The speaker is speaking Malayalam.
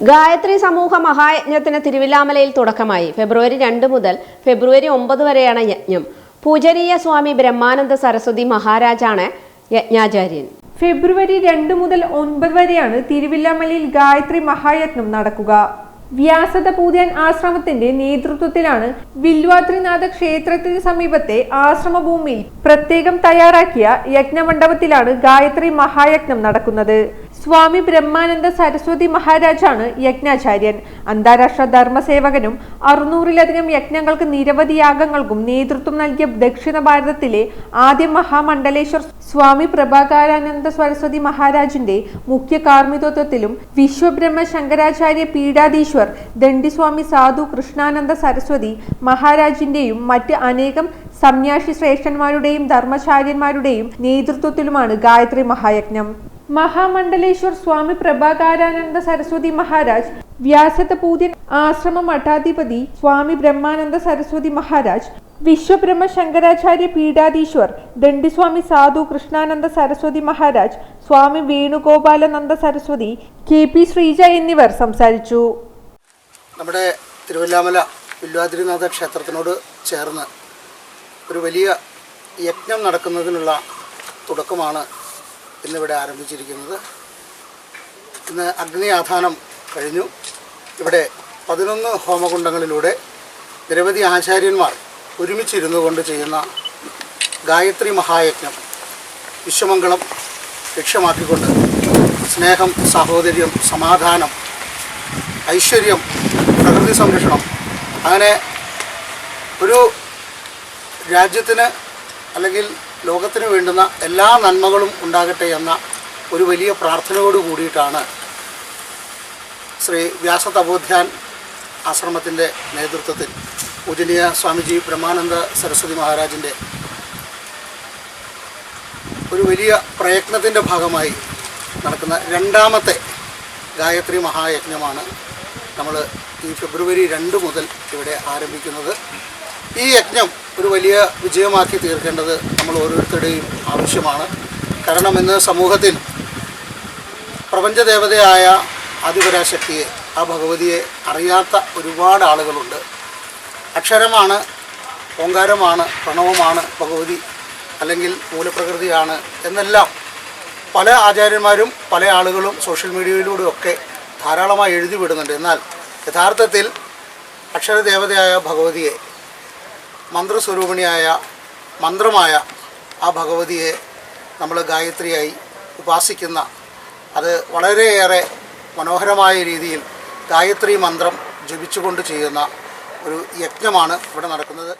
Gayathri സമൂഹ മഹായജ്ഞത്തിന് തിരുവില്ലാമലയിൽ തുടക്കമായി. ഫെബ്രുവരി രണ്ട് മുതൽ ഫെബ്രുവരി ഒമ്പത് വരെയാണ് യജ്ഞം. പൂജനീയ സ്വാമി ബ്രഹ്മാനന്ദ സരസ്വതി മഹാരാജാണ് യജ്ഞാചാര്യൻ. ഫെബ്രുവരി രണ്ട് മുതൽ ഒൻപത് വരെയാണ് തിരുവില്ലാമലയിൽ ഗായത്രി മഹായജ്ഞം നടക്കുക. വ്യാസത പൂജൻ ആശ്രമത്തിന്റെ നേതൃത്വത്തിലാണ് വില്വാത്രിനാഥ ക്ഷേത്രത്തിന് സമീപത്തെ ആശ്രമഭൂമിയിൽ പ്രത്യേകം തയ്യാറാക്കിയ യജ്ഞമണ്ഡപത്തിലാണ് ഗായത്രി മഹായജ്ഞം നടക്കുന്നത്. സ്വാമി ബ്രഹ്മാനന്ദ സരസ്വതി മഹാരാജാണ് യജ്ഞാചാര്യൻ. അന്താരാഷ്ട്ര ധർമ്മസേവകനും അറുന്നൂറിലധികം യജ്ഞങ്ങൾക്ക് നിരവധി യാഗങ്ങൾക്കും നേതൃത്വം നൽകിയ ദക്ഷിണ ഭാരതത്തിലെ ആദ്യ മഹാമണ്ഡലേശ്വർ സ്വാമി പ്രഭാകാരാനന്ദ സരസ്വതി മഹാരാജിന്റെ മുഖ്യ കാർമ്മികത്വത്തിലും വിശ്വബ്രഹ്മ ശങ്കരാചാര്യ പീഠാധീശ്വർ ദണ്ഡിസ്വാമി സാധു കൃഷ്ണാനന്ദ സരസ്വതി മഹാരാജിന്റെയും മറ്റ് അനേകം സന്യാസി ശ്രേഷ്ഠന്മാരുടെയും ധർമ്മചാര്യന്മാരുടെയും നേതൃത്വത്തിലുമാണ് ഗായത്രി മഹായജ്ഞം. മഹാമണ്ഡലേശ്വർ സ്വാമി പ്രഭാകാരാനന്ദ സരസ്വതി മഹാരാജ് വ്യാസത പൂജ്യൻ ആശ്രമ മഠാധിപതി സ്വാമി ബ്രഹ്മാനന്ദ സരസ്വതി മഹാരാജ് വിശ്വബ്രഹ്മ ശങ്കരാചാര്യ പീഠാധീശ്വർ ദണ്ഡിസ്വാമി സാധു കൃഷ്ണാനന്ദ സരസ്വതി മഹാരാജ് സ്വാമി വേണുഗോപാലനന്ദ സരസ്വതി കെ പി ശ്രീജ എന്നിവർ സംസാരിച്ചു. നമ്മുടെ തിരുവല്ലാമല വില്വാദ്രിനാഥ ക്ഷേത്രത്തിനോട് ചേർന്ന് ഒരു വലിയ യജ്ഞം നടക്കുന്നതിനുള്ള തുടക്കമാണ് ഇന്നിവിടെ ആരംഭിച്ചിരിക്കുന്നത്. ഇന്ന് അഗ്നി ആധാനം കഴിഞ്ഞു. ഇവിടെ പതിനൊന്ന് ഹോമകുണ്ടങ്ങളിലൂടെ നിരവധി ആചാര്യന്മാർ ഒരുമിച്ചിരുന്നു കൊണ്ട് ചെയ്യുന്ന ഗായത്രി മഹായജ്ഞം വിശ്വമംഗളം ലക്ഷ്യമാക്കിക്കൊണ്ട് സ്നേഹം സാഹോദര്യം സമാധാനം ഐശ്വര്യം പ്രകൃതി സംരക്ഷണം അങ്ങനെ ഒരു രാജ്യത്തിന് അല്ലെങ്കിൽ ലോകത്തിന് വേണ്ടുന്ന എല്ലാ നന്മകളും ഉണ്ടാകട്ടെ എന്ന ഒരു വലിയ പ്രാർത്ഥനയോട് കൂടിയിട്ടാണ് ശ്രീ വ്യാസ തപോധ്യാൻ ആശ്രമത്തിന്റെ നേതൃത്വത്തിൽ പൂജനീയ സ്വാമിജി ബ്രഹ്മാനന്ദ സരസ്വതി മഹാരാജിന്റെ ഒരു വലിയ പ്രയത്നത്തിന്റെ ഭാഗമായി നടക്കുന്ന രണ്ടാമത്തെ ഗായത്രി മഹായജ്ഞമാണ് നമ്മൾ ഈ ഫെബ്രുവരി രണ്ട് മുതൽ ഇവിടെ ആരംഭിക്കുന്നത്. ഈ യജ്ഞം ഒരു വലിയ വിജയമാക്കി തീർക്കേണ്ടത് നമ്മൾ ഓരോരുത്തരുടെയും ആവശ്യമാണ്. കാരണം ഇന്ന് സമൂഹത്തിൽ പ്രപഞ്ചദേവതയായ ആദിപരാശക്തിയെ ആ ഭഗവതിയെ അറിയാത്ത ഒരുപാട് ആളുകളുണ്ട്. അക്ഷരമാണ് ഓങ്കാരമാണ് പ്രണവമാണ് ഭഗവതി അല്ലെങ്കിൽ മൂലപ്രകൃതിയാണ് എന്നെല്ലാം പല ആചാര്യന്മാരും പല ആളുകളും സോഷ്യൽ മീഡിയയിലൂടെയൊക്കെ ധാരാളമായി എഴുതി വിടുന്നുണ്ട്. എന്നാൽ യഥാർത്ഥത്തിൽ അക്ഷരദേവതയായ ഭഗവതിയെ മന്ത്രസ്വരൂപിണിയായ മന്ത്രമായ ആ ഭഗവതിയെ നമ്മൾ ഗായത്രിയായി ഉപാസിക്കുന്ന അത് വളരെയേറെ മനോഹരമായ രീതിയിൽ ഗായത്രി മന്ത്രം ജപിച്ചുകൊണ്ട് ചെയ്യുന്ന ഒരു യജ്ഞമാണ് ഇവിടെ നടക്കുന്നത്.